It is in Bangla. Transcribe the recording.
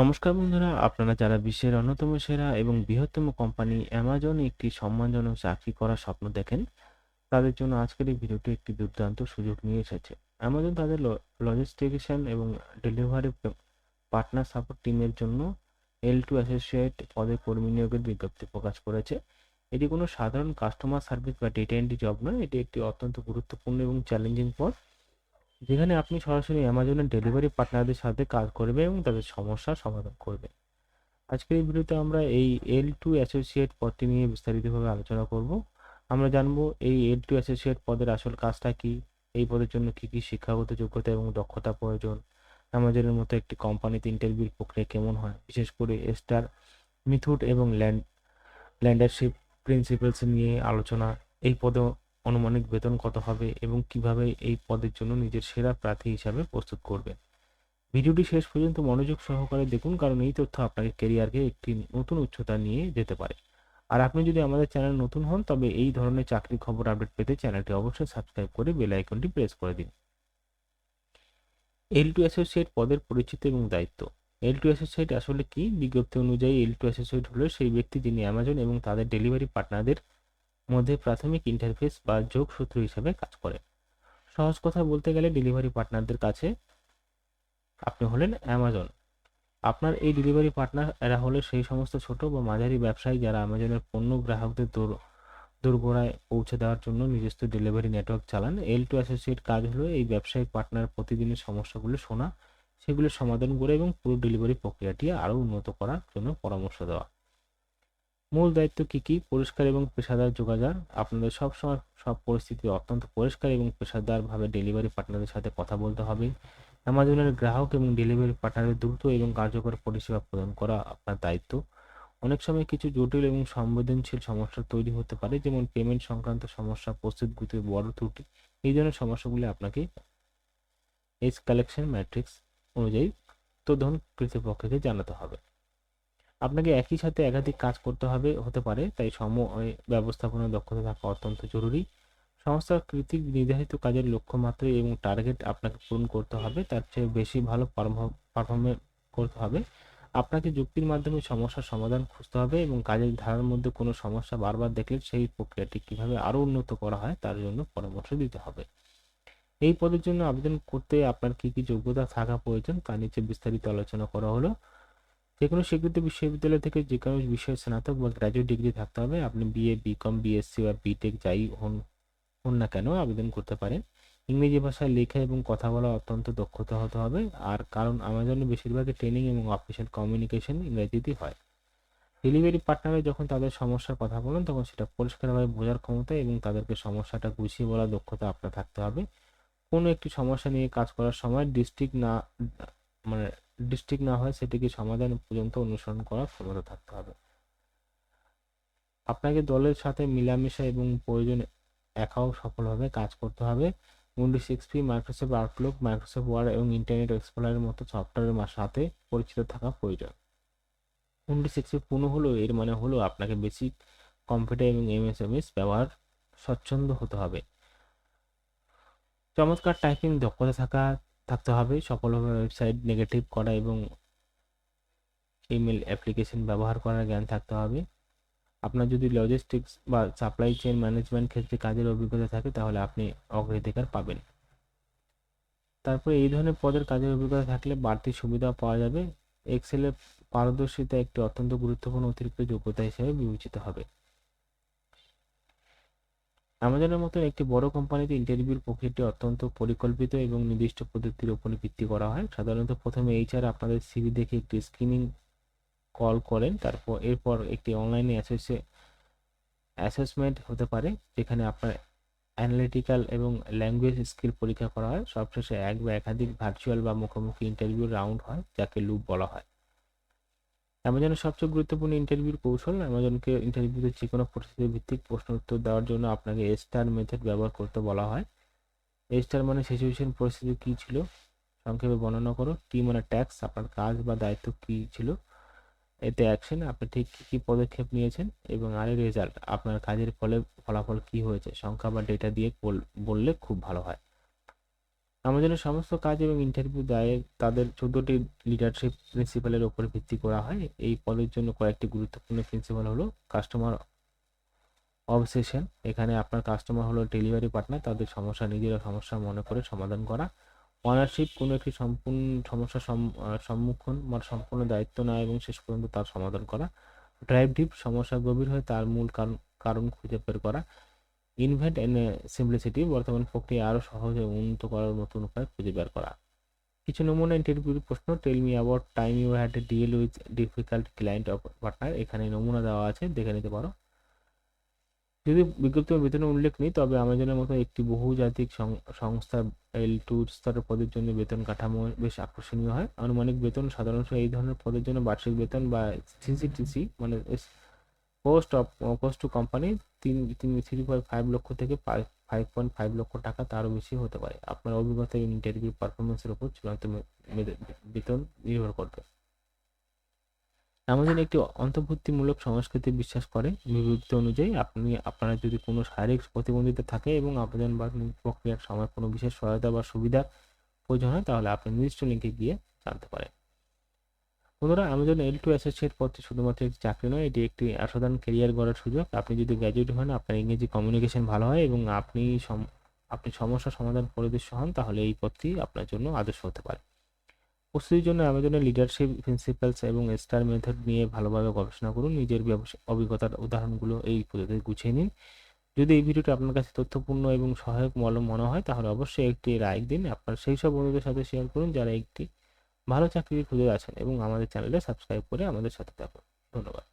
নমস্কার বন্ধুরা, আপনারা যারা বিশ্বের অন্যতম সেরা এবং বৃহত্তম কোম্পানি অ্যামাজন একটি সম্মানজনক চাকরি করার স্বপ্ন দেখেন, তাদের জন্য আজকের এই ভিডিওটি একটি দুর্দান্ত সুযোগ নিয়ে এসেছে। অ্যামাজন তাদের লজিস্টিকেশন এবং ডেলিভারি পার্টনার সাপোর্ট টিমের জন্য এল টু অ্যাসোসিয়েট পদে কর্মী নিয়োগের বিজ্ঞপ্তি প্রকাশ করেছে। এটি কোনো সাধারণ কাস্টমার সার্ভিস বা ডেটা এন্ট্রি জব নয়, এটি একটি অত্যন্ত গুরুত্বপূর্ণ এবং চ্যালেঞ্জিং পদ যেখানে আপনি সরাসরি অ্যামাজনের ডেলিভারি পার্টনারদের সাথে কাজ করবে এবং তাদের সমস্যার সমাধান করবে। আজকের এই ভিডিওতে আমরা এই এল টু অ্যাসোসিয়েট পদটি নিয়ে বিস্তারিতভাবে আলোচনা করব। আমরা জানব এই এল টু অ্যাসোসিয়েট পদের আসল কাজটা কি, এই পদের জন্য কি কি শিক্ষাগত যোগ্যতা এবং দক্ষতা প্রয়োজন অ্যামাজনের মতো একটি কোম্পানিতে ইন্টারভিউর প্রক্রিয়া কেমন হয়, বিশেষ করে স্টার মিথুট এবং ল্যান্ড ল্যান্ডারশিপ প্রিন্সিপালস নিয়ে আলোচনা, এই পদে আনুমানিক বেতন কত হবে এবং কীভাবে এই পদের জন্য নিজের সেরা প্রার্থী হিসাবে প্রস্তুত করবেন। ভিডিওটি শেষ পর্যন্ত মনোযোগ সহকারে দেখুন, কারণ এই তথ্য আপনাকে কেরিয়ারকে একটি নতুন উচ্চতা নিয়ে যেতে পারে। আর আপনি যদি আমাদের চ্যানেল নতুন হন, তবে এই ধরনের চাকরি খবর আপডেট পেতে চ্যানেলটি অবশ্যই সাবস্ক্রাইব করে বেল আইকনটি প্রেস করে দিন। এল টু অ্যাসোসিয়েট পদের পরিচিতি এবং দায়িত্ব। এল টু অ্যাসোসিয়েট আসলে কি? বিজ্ঞপ্তি অনুযায়ী এল টু অ্যাসোসিয়েট হলো সেই ব্যক্তি যিনি অ্যামাজন এবং তাদের ডেলিভারি পার্টনারদের মধ্যে প্রাথমিক ইন্টারফেস বা যোগসূত্র হিসেবে কাজ করে। সহজ কথা বলতে গেলে ডেলিভারি পার্টনারদের কাছে আপনি হলেন অ্যামাজন আপনার এই ডেলিভারি পার্টনার এরা হলো সেই সমস্ত ছোট বা মাঝারি ব্যবসায়ী যারা অ্যামাজনের পণ্য গ্রাহকদের দূর, দোরগোড়ায় পৌঁছে দেওয়ার জন্য নিজস্ব ডেলিভারি নেটওয়ার্ক চালান। এল টু অ্যাসোসিয়েট কাজ হলো এই ব্যবসায়িক পার্টনার প্রতিদিনের সমস্যাগুলো শোনা সেগুলোর সমাধান করে এবং পুরো ডেলিভারি প্রক্রিয়াটি আরও উন্নত করার জন্য পরামর্শ দেওয়া। মূল দায়িত্ব কি কি? পরিষ্কার এবং পেশাদার যোগাযোগ। আপনাদের সবসময় সব পরিস্থিতি অত্যন্ত পরিষ্কার এবং পেশাদারভাবে ডেলিভারি পার্টনারের সাথে কথা বলতে হবে। অ্যামাজনের গ্রাহক এবং ডেলিভারি পার্টনারের দ্রুত এবং কার্যকর পরিষেবা প্রদান করা আপনার দায়িত্ব। অনেক সময় কিছু জটিল এবং সংবেদনশীল সমস্যা তৈরি হতে পারে, যেমন পেমেন্ট সংক্রান্ত সমস্যা প্রস্তুতগুতি বড় ত্রুটি। এই ধরনের সমস্যাগুলি আপনাকে এস কালেকশন ম্যাট্রিক্স অনুযায়ী তদন কর্তৃপক্ষকে জানাতে হবে। আপনাকে একই সাথে একাধিক কাজ করতে হবে, হতে পারে। তাই সময় ব্যবস্থাপনা দক্ষতা থাকা অত্যন্ত জরুরি। সংস্থার কৃতিক নির্ধারিত কাজের লক্ষ্যমাত্রা এবং টার্গেট আপনাকে পূরণ করতে হবে। তার চেয়ে বেশি ভালো পারফর্মে করতে হবে। আপনাকে যুক্তির মাধ্যমে সমস্যার সমাধান খুঁজতে হবে এবং কাজের ধারার মধ্যে কোনো সমস্যা বারবার দেখলে সেই প্রক্রিয়াটি কীভাবে আরও উন্নত করা হয় তার জন্য পরামর্শ দিতে হবে। এই পদের জন্য আবেদন করতে আপনার কি কি যোগ্যতা থাকা প্রয়োজন তা নিচে বিস্তারিত আলোচনা করা হলো। যে কোনো স্বীকৃত বিশ্ববিদ্যালয় থেকে যে কোনো বিষয়ে স্নাতক বা গ্র্যাজুয়েট ডিগ্রি থাকতে হবে। আপনি বিএ বিকম বিএসসি বা বিটেক যাই হন হন না কেন আবেদন করতে পারেন। ইংরেজি ভাষায় লেখা এবং কথা বলা অত্যন্ত দক্ষতা হতে হবে। আর কারণ আমাজনে বেশিরভাগই ট্রেনিং এবং অফিসিয়াল কমিউনিকেশন ইংরেজিতেই হয়। ডেলিভারি পার্টনারে যখন তাদের সমস্যার কথা বলেন, তখন সেটা পরিষ্কারভাবে বোঝার ক্ষমতা এবং তাদেরকে সমস্যাটা গুছিয়ে বলার দক্ষতা আপনার থাকতে হবে। কোনো একটি সমস্যা নিয়ে কাজ করার সময় ডিস্ট্রিক্ট না মানে ডিস্ট্রিক্ট না হয় সেটিকে সমাধান পর্যন্ত অনুসরণ করার ক্ষমতা থাকতে হবে। আপনাকে দলের সাথে মিলামেশা এবং প্রয়োজন একাও সফলভাবে কাজ করতে হবে। Windows P Microsoft Outlook Microsoft Word এবং ইন্টারনেট এক্সপ্লোরারের মতো সফটওয়্যারের সাথে পরিচিত থাকা প্রয়োজন। উইন্ডোজ পি পূর্ণ হলো, এর মানে হলো আপনাকে বেসিক কম্পিউটার এবং এমএসএমএস ব্যবহার স্বচ্ছন্দ হতে হবে। চমৎকার টাইপিং দক্ষতা থাকা থাকতে হবে। সফলভাবে ওয়েবসাইট নেগেটিভ করা এবং ইমেল অ্যাপ্লিকেশন ব্যবহার করার জ্ঞান থাকতে হবে। আপনার যদি লজিস্টিক্স বা সাপ্লাই চেইন ম্যানেজমেন্ট ক্ষেত্রে কাজের অভিজ্ঞতা থাকে, তাহলে আপনি অগ্রাধিকার পাবেন। তারপরে এই ধরনের পদের কাজের অভিজ্ঞতা থাকলে বাড়তি সুবিধা পাওয়া যাবে। এক্সেলের পারদর্শিতা একটি অত্যন্ত গুরুত্বপূর্ণ অতিরিক্ত যোগ্যতা হিসেবে বিবেচিত হবে। অ্যামাজনের মতো একটি বড় কোম্পানিতে ইন্টারভিউর প্রক্রিয়াটি অত্যন্ত পরিকল্পিত এবং নির্দিষ্ট পদ্ধতির উপর ভিত্তি করা হয়। সাধারণত প্রথমে এইচআর আপনাদের সিভি দেখে একটি স্ক্রিনিং কল করেন, তারপর এরপর একটি অনলাইনে অ্যাসেসে অ্যাসেসমেন্ট হতে পারে, যেখানে আপনার অ্যানালিটিক্যাল এবং ল্যাঙ্গুয়েজ স্কিল পরীক্ষা করা হয়। সবশেষে এক বা একাধিক ভার্চুয়াল বা মুখোমুখি ইন্টারভিউ রাউন্ড হয়, যাকে লুপ বলা হয়। অ্যামাজনের সবচেয়ে গুরুত্বপূর্ণ ইন্টারভিউর কৌশল, অ্যামাজনকে ইন্টারভিউতে যে কোনো পরিস্থিতি ভিত্তিক প্রশ্ন উত্তর দেওয়ার জন্য আপনাকে স্টার মেথড ব্যবহার করতে বলা হয়। স্টার মানে সিচুয়েশন পরিস্থিতি কী ছিল, সংক্ষেপে বর্ণনা করো টি মানে ট্যাক্স আপনার কাজ বা দায়িত্ব কী ছিল, এতে অ্যাকশন আপনি ঠিক কী কী পদক্ষেপ নিয়েছেন এবং আরেক রেজাল্ট আপনার কাজের ফলে, ফলাফল কী হয়েছে, সংখ্যা বা ডেটা দিয়ে বললে খুব ভালো হয়। আমাজনের সমস্ত কাজ এবং ইন্টারভিউ দায়ে, তাদের চোদ্দটি লিডারশিপ প্রিন্সিপালের উপর ভিত্তি করা হয়। এই পদের জন্য কয়েকটি গুরুত্বপূর্ণ প্রিন্সিপাল হলো কাস্টমার অবসেশন এখানে আপনার কাস্টমার হলো ডেলিভারি পার্টনার তাদের সমস্যা, নিজেরা সমস্যা মনে করে সমাধান করা। অনারশিপ কোনো একটি সম্পূর্ণ সমস্যা সম- সম্মুখীন মানে সম্পূর্ণ দায়িত্ব নেওয়া এবং শেষ পর্যন্ত তার সমাধান করা। ড্রাইভ ডিপ সমস্যা গভীর হয়ে, তার মূল কারণ কারণ খুঁজে বের করা। ইনভেন্ট এন্ড সিম্পলিসিটি বর্তমান প্রক্রিয়া আরও সহজ উন্নত করার নতুন উপায় খুঁজে বের করা। কিছু নমুনা ইন্টারভিউর প্রশ্ন tell me about time you had deal with difficult client of partner এখানে নমুনা দেওয়া আছে, দেখে নিতে পারো। যদি বিজ্ঞপ্তি বেতনের উল্লেখ নেই, তবে আমাজনের মতো একটি বহুজাতিক সংস্থা এল টু স্তরের পদের জন্য বেতন কাঠামো বেশ আকর্ষণীয় হয়। আনুমানিক বেতন সাধারণত এই ধরনের পদের জন্য বার্ষিক বেতন বা সিসিটিসি মানে post of post to company তিন তিন থ্রি পয়েন্ট ফাইভ লক্ষ থেকে ফাইভ পয়েন্ট ফাইভ লক্ষ টাকা তারও বেশি হতে পারে। আপনার অভিজ্ঞতা এবং ইন্টারভিউ পারফরমেন্সের উপর চূড়ান্ত বেতন নির্ভর করবে। অ্যামাজন একটি অন্তর্ভুক্তিমূলক সংস্কৃতি বিশ্বাস করে। বিবৃতি অনুযায়ী আপনি, আপনার যদি কোনো শারীরিক প্রতিবন্ধিতা থাকে এবং আবেদন বা প্রক্রিয়ার সময় কোনো বিশেষ সহায়তা বা সুবিধা প্রয়োজন হয়, তাহলে আপনি নির্দিষ্ট লিঙ্কে গিয়ে জানতে পারেন। বন্ধুরা অ্যামাজন এল টু অ্যাসোসিয়েট পদটি শুধুমাত্র একটি চাকরি নয়, এটি একটি অসাধারণ কেরিয়ার গড়ার সুযোগ। আপনি যদি গ্র্যাজুয়েট হন, আপনার ইংরেজি কমিউনিকেশন ভালো হয় এবং আপনি আপনি সমস্যা সমাধান পরিদৃশ্য হন তাহলে এই পদটি আপনার জন্য আদর্শ হতে পারে। প্রস্তুতির জন্য অ্যামাজনের লিডারশিপ প্রিন্সিপালস এবং স্টার মেথড নিয়ে ভালোভাবে গবেষণা করুন। নিজের অভিজ্ঞতার উদাহরণগুলো এই পদ্ধতিতে গুছিয়ে নিন। যদি এই ভিডিওটি আপনার কাছে তথ্যপূর্ণ এবং সহায়ক মনে হয়, তাহলে অবশ্যই একটি লাইক দিন। আপনার সেই সব বন্ধুদের সাথে শেয়ার করুন, যারা একটি ভালো চাকরি খুঁজে আছেন এবং আমাদের চ্যানেলে সাবস্ক্রাইব করে আমাদের সাথে থাকুন। ধন্যবাদ।